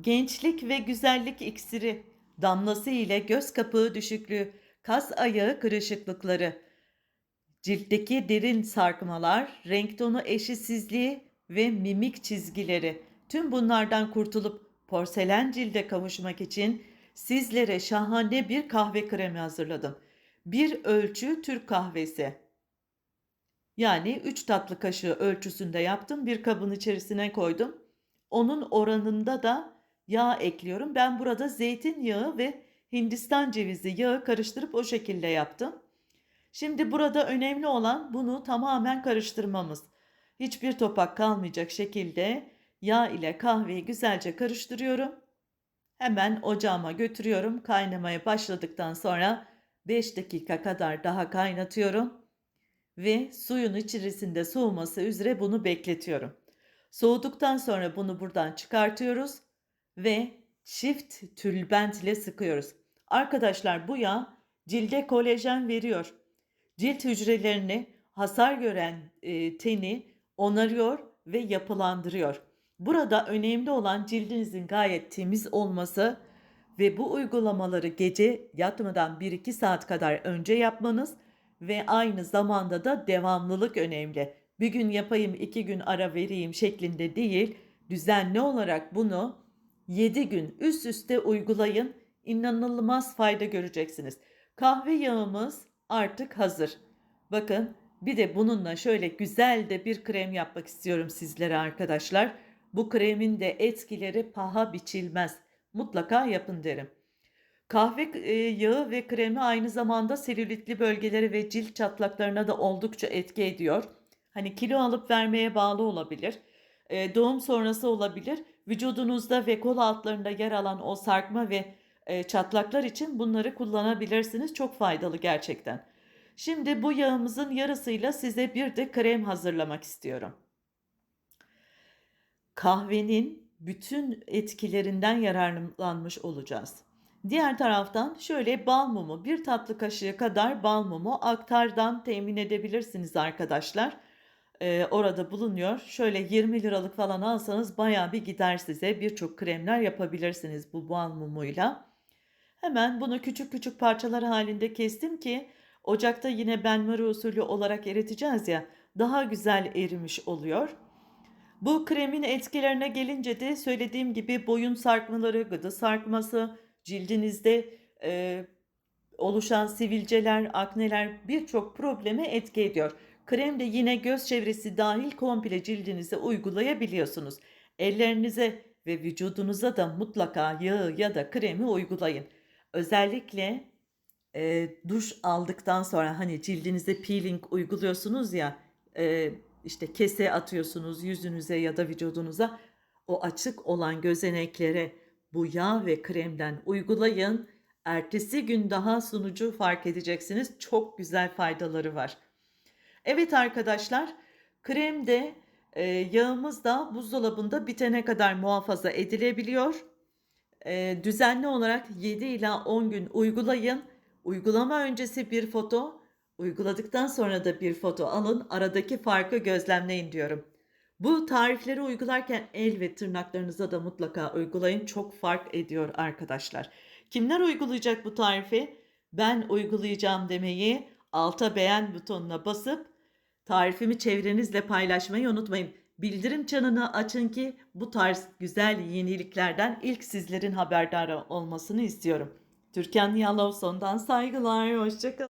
Gençlik ve güzellik iksiri, damlası ile göz kapağı düşüklüğü, kas ayağı kırışıklıkları, ciltteki derin sarkmalar, renk tonu eşitsizliği ve mimik çizgileri. Tüm bunlardan kurtulup porselen cilde kavuşmak için sizlere şahane bir kahve kremi hazırladım. Bir ölçü Türk kahvesi. Yani 3 tatlı kaşığı ölçüsünde yaptım. Bir kabın içerisine koydum. Onun oranında da yağ ekliyorum. Ben burada zeytinyağı ve Hindistan cevizi yağı karıştırıp o şekilde yaptım. Şimdi burada önemli olan bunu tamamen karıştırmamız. Hiçbir topak kalmayacak şekilde yağ ile kahveyi güzelce karıştırıyorum. Hemen ocağıma götürüyorum. Kaynamaya başladıktan sonra 5 dakika kadar daha kaynatıyorum ve suyun içerisinde soğuması üzere bunu bekletiyorum. Soğuduktan sonra bunu buradan çıkartıyoruz ve çift tülbent ile sıkıyoruz. Arkadaşlar bu yağ cilde kolajen veriyor. Cilt hücrelerini hasar gören e, teni onarıyor ve yapılandırıyor. Burada önemli olan cildinizin gayet temiz olması ve bu uygulamaları gece yatmadan 1-2 saat kadar önce yapmanız ve aynı zamanda da devamlılık önemli. Bir gün yapayım, iki gün ara vereyim şeklinde değil, düzenli olarak bunu 7 gün üst üste uygulayın. İnanılmaz fayda göreceksiniz. Kahve yağımız artık hazır. Bakın bir de bununla şöyle güzel de bir krem yapmak istiyorum sizlere arkadaşlar. Bu kremin de etkileri paha biçilmez. Mutlaka yapın derim. Kahve e, yağı ve kremi aynı zamanda selülitli bölgelere ve cilt çatlaklarına da oldukça etki ediyor. Hani kilo alıp vermeye bağlı olabilir. E, doğum sonrası olabilir. Vücudunuzda ve kol altlarında yer alan o sarkma ve e, çatlaklar için bunları kullanabilirsiniz. Çok faydalı gerçekten. Şimdi bu yağımızın yarısıyla size bir de krem hazırlamak istiyorum. Kahvenin bütün etkilerinden yararlanmış olacağız. Diğer taraftan şöyle bal mumu, bir tatlı kaşığı kadar bal mumu aktardan temin edebilirsiniz arkadaşlar. Ee, orada bulunuyor. Şöyle 20 liralık falan alsanız baya bir gider size. Birçok kremler yapabilirsiniz bu bal mumuyla. Hemen bunu küçük küçük parçalar halinde kestim ki ocakta yine benmari usulü olarak eriteceğiz ya daha güzel erimiş oluyor. Bu kremin etkilerine gelince de söylediğim gibi boyun sarkmaları, gıdı sarkması, cildinizde e, oluşan sivilceler, akneler birçok probleme etki ediyor. Krem de yine göz çevresi dahil komple cildinize uygulayabiliyorsunuz. Ellerinize ve vücudunuza da mutlaka yağı ya da kremi uygulayın. Özellikle e, duş aldıktan sonra hani cildinize peeling uyguluyorsunuz ya e, işte kese atıyorsunuz yüzünüze ya da vücudunuza o açık olan gözeneklere bu yağ ve kremden uygulayın. Ertesi gün daha sunucu fark edeceksiniz. Çok güzel faydaları var. Evet arkadaşlar krem de e, yağımız da buzdolabında bitene kadar muhafaza edilebiliyor. E, düzenli olarak 7 ila 10 gün uygulayın. Uygulama öncesi bir foto, uyguladıktan sonra da bir foto alın. Aradaki farkı gözlemleyin diyorum. Bu tarifleri uygularken el ve tırnaklarınıza da mutlaka uygulayın. Çok fark ediyor arkadaşlar. Kimler uygulayacak bu tarifi? Ben uygulayacağım demeyi alta beğen butonuna basıp tarifimi çevrenizle paylaşmayı unutmayın. Bildirim çanını açın ki bu tarz güzel yeniliklerden ilk sizlerin haberdar olmasını istiyorum. Türkan Yalovson'dan saygılar, hoşçakalın.